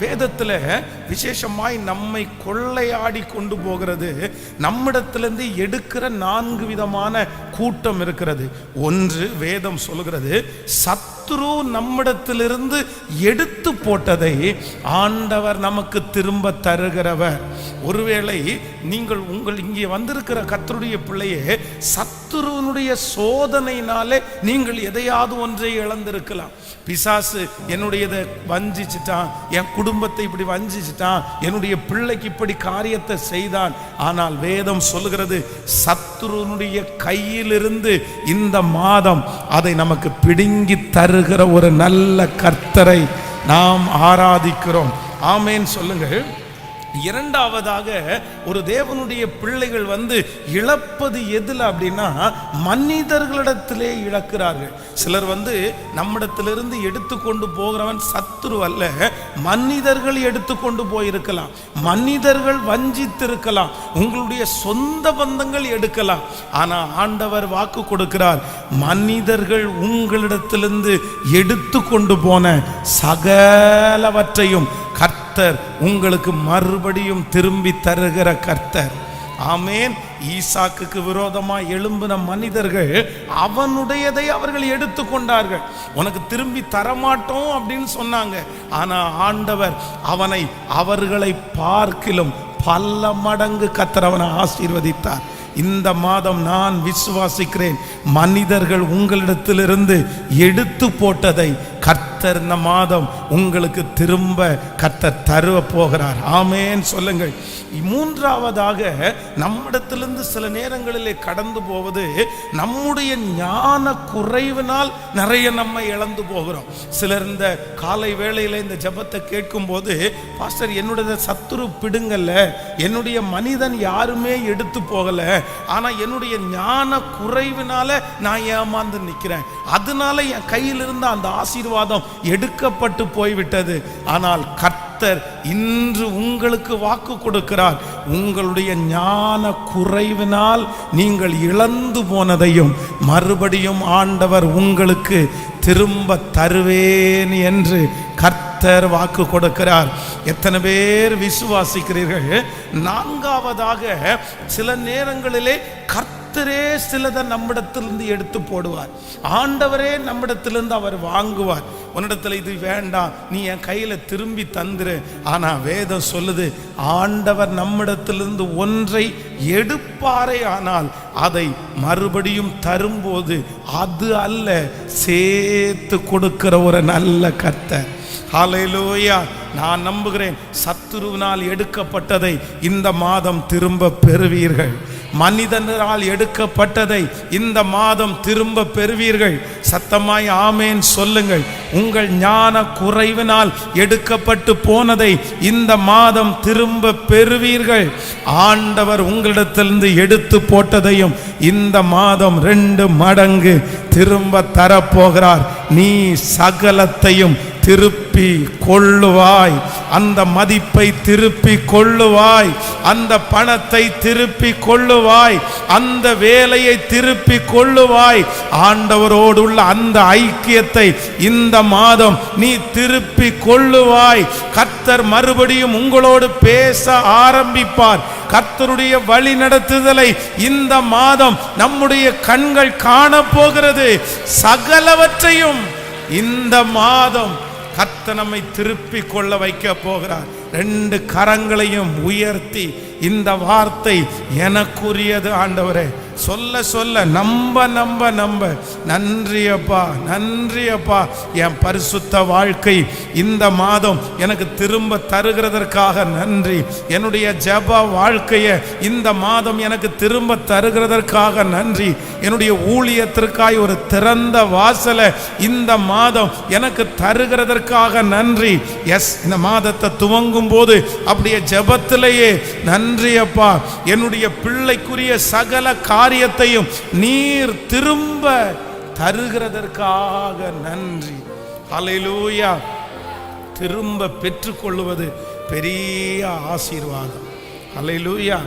வேதத்தில் விசேஷமாய் நம்மை கொள்ளையாடி கொண்டு போகிறது நம்மிடத்திலிருந்து எடுக்கிற நான்கு விதமான கூட்டம் இருக்கிறது. ஒன்று வேதம் சொல்கிறது சத்ரு நம்மிடத்திலிருந்து எடுத்து போட்டதை ஆண்டவர் நமக்கு திரும்ப தருகிறவர். ஒருவேளை நீங்கள் உங்கள் இங்கே வந்திருக்கிற கத்தருடைய பிள்ளையே சத்துருவனுடைய சோதனையினாலே நீங்கள் எதையாவது ஒன்றை இழந்திருக்கலாம். பிசாசு என்னுடையதை வஞ்சிச்சிட்டான் என் குடும்பத்தை இப்படி வஞ்சிச்சிட்டான் என்னுடைய பிள்ளைக்கு இப்படி காரியத்தை செய்தான். ஆனால் வேதம் சொல்லுகிறது சத்துருவனுடைய கையிலிருந்து இந்த மாதம் அதை நமக்கு பிடுங்கி தருகிற ஒரு நல்ல கர்த்தரை நாம் ஆராதிக்கிறோம். ஆமேன் சொல்லுங்கள். இரண்டாவதாக ஒரு தேவனுடைய பிள்ளைகள் வந்து இழப்பது எதில் அப்படின்னா மனிதர்களிடத்திலே இழக்கிறார்கள். சிலர் வந்து நம்மிடத்திலிருந்து எடுத்துக்கொண்டு போகிறவன் சத்துரு அல்ல மனிதர்கள் எடுத்துக்கொண்டு போயிருக்கலாம் மனிதர்கள் வஞ்சித்திருக்கலாம் உங்களுடைய சொந்த பந்தங்கள் எடுக்கலாம். ஆனால் ஆண்டவர் வாக்கு கொடுக்கிறார் மனிதர்கள் உங்களிடத்திலிருந்து எடுத்து கொண்டு போன சகலவற்றையும் கர்த்தர் உங்களுக்கு மறுபடியும் திரும்பி தருகிற கர்த்தர். ஆமேன். ஈசாக்குக்கு விரோதமா எழும்பின மனிதர்கள் அவனுடையதை அவர்கள் எடுத்துக்கொண்டார்கள். உனக்கு திரும்பி தரமாட்டோம் அப்படின்னு சொன்னாங்க. ஆனா ஆண்டவர் அவனை அவர்களை பார்க்கிலும் பல மடங்கு கத்தர் அவனை ஆசீர்வதித்தார். இந்த மாதம் நான் விசுவாசிக்கிறேன். மனிதர்கள் உங்களிடத்திலிருந்து எடுத்து போட்டதை கர்த்த கத்தர் இந்த மாதம் உங்களுக்கு திரும்ப கத்தர் தருவ போகிறார். ஆமேன்னு சொல்லுங்கள். மூன்றாவதாக நம்மிடத்திலிருந்து சில நேரங்களிலே கடந்து போவது நம்முடைய ஞான குறைவினால் நிறைய நம்ம இழந்து போகிறோம். சிலர் இந்த காலை வேளையில் இந்த ஜெபத்தை கேட்கும் போது பாஸ்டர் என்னுடைய சத்துரு பிடுங்கல்ல என்னுடைய மனிதன் யாருமே எடுத்து போகல. ஆனா என்னுடைய ஞான குறைவினால நான் ஏமாந்து நிற்கிறேன் அதனால என் கையில் இருந்த அந்த ஆசீர்வாதம் எடுக்கப்பட்டு போய்விட்டது. ஆனால் கர்த்தர் இன்று உங்களுக்கு வாக்கு கொடுக்கிறார். உங்களுடைய ஞான குறைவினால் நீங்கள் இழந்து போனதையும் மறுபடியும் ஆண்டவர் உங்களுக்கு திரும்ப தருவேன் என்று கர்த்தர் வாக்கு கொடுக்கிறார். எத்தனை பேர் விசுவாசிக்கிறீர்கள்? நான்காவதாக சில நேரங்களிலே கர்த்தரே சிலதை நம்மிடத்திலிருந்து எடுத்து போடுவார். ஆண்டவரே நம்மிடத்திலிருந்து அவர் வாங்குவார். உன்னிடத்தில் இது வேண்டாம். நீ என் கையில் திரும்பி தந்துரு. ஆனால் வேதம் சொல்லுது ஆண்டவர் நம்மிடத்திலிருந்து ஒன்றை எடுப்பாரே ஆனால் அதை மறுபடியும் தரும்போது அது அல்ல சேர்த்து கொடுக்கிற ஒரு நல்ல கர்த்தர். ஹலையிலோயா நான் நம்புகிறேன் சத்துருவினால் எடுக்கப்பட்டதை இந்த மாதம் திரும்ப பெறுவீர்கள். மனிதனால் எடுக்கப்பட்டதை இந்த மாதம் திரும்ப பெறுவீர்கள். சத்தமாய் ஆமேன் சொல்லுங்கள். உங்கள் ஞான குறைவினால் எடுக்கப்பட்டு போனதை இந்த மாதம் திரும்ப பெறுவீர்கள். ஆண்டவர் உங்களிடத்திலிருந்து எடுத்து போட்டதையும் இந்த மாதம் ரெண்டு மடங்கு திரும்ப தரப்போகிறார். நீ சகலத்தையும் திருப்பி திருப்பி கொள்ளுவாய். அந்த மதிப்பை திருப்பி கொள்ளுவாய். அந்த பணத்தை திருப்பி கொள்ளுவாய். அந்த வேலையை திருப்பி கொள்ளுவாய். ஆண்டவரோடு உள்ள அந்த ஐக்கியத்தை இந்த மாதம் நீ திருப்பி கொள்ளுவாய். கர்த்தர் மறுபடியும் உங்களோடு பேச ஆரம்பிப்பார். கர்த்தருடைய வழி நடத்துதலை இந்த மாதம் நம்முடைய கண்கள் காணப்போகிறது சகலவற்றையும் இந்த மாதம் கத்த நம்மை திருப்பி கொள்ள வைக்க போகிறார். ரெண்டு கரங்களையும் உயர்த்தி இந்த வார்த்தை எனக்குரியது ஆண்டவரே. சொல்ல சொல்ல நம்ப நம்ப நம்ப. நன்றியப்பா நன்றியப்பா. என் பரிசுத்த வாழ்க்கை இந்த மாதம் எனக்கு திரும்ப தருகிறதற்காக நன்றி. என்னுடைய ஜெப வாழ்க்கையை இந்த மாதம் எனக்கு திரும்ப தருகிறதற்காக நன்றி. என்னுடைய ஊழியத்திற்காய் ஒரு திறந்த வாசலை இந்த மாதம் எனக்கு தருகிறதற்காக நன்றி. எஸ் இந்த மாதத்தை துவங்கும் போது அப்படியே ஜபத்திலேயே நன்றி அப்பா என்னுடைய பிள்ளைக்குரிய சகல கா காரியத்தையும் நீர் திரும்ப தருகிறதற்காக நன்றி. அலையிலூயா திரும்ப பெற்றுக்கொள்வது பெரிய ஆசீர்வாதம். அலையிலூயா